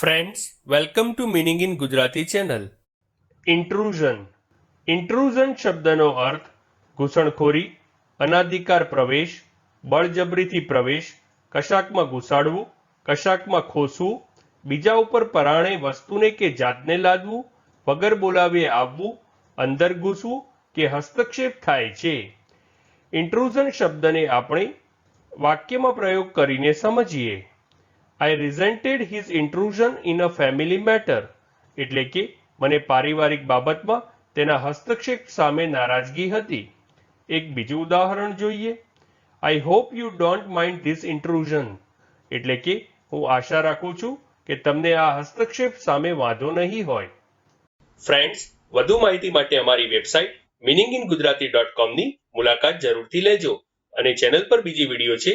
Friends welcome to meaning in Gujarati channel intrusion intrusion શબ્દનો અર્થ ઘૂસણખોરી, અનાધિકાર પ્રવેશ, બળજબરીથી પ્રવેશ, કશાકમાં ઘૂસાડવું, કશાકમાં ખોસવું, બીજા ઉપર પરાણે વસ્તુને કે જાતને લાદવું, વગર બોલાવીએ આવવું, અંદર ઘૂસવું કે હસ્તક્ષેપ થાય છે. ઇન્ટ્રુઝન શબ્દને આપણે વાક્યમાં પ્રયોગ કરીને સમજીએ. I resented his intrusion in a family matter એટલે કે મને પારિવારિક બાબતમાં તેના હસ્તક્ષેપ સામે નારાજગી હતી. એક બીજું ઉદાહરણ જોઈએ. I hope you don't mind this intrusion એટલે કે હું આશા રાખું છું કે તમને આ હસ્તક્ષેપ સામે વાંધો નહીં હોય. ફ્રેન્ડ્સ વધુ માહિતી માટે અમારી website meaning in Gujarati dot કોમની મુલાકાત જરૂરથી લેજો અને ચેનલ પર બીજી વીડિયો છે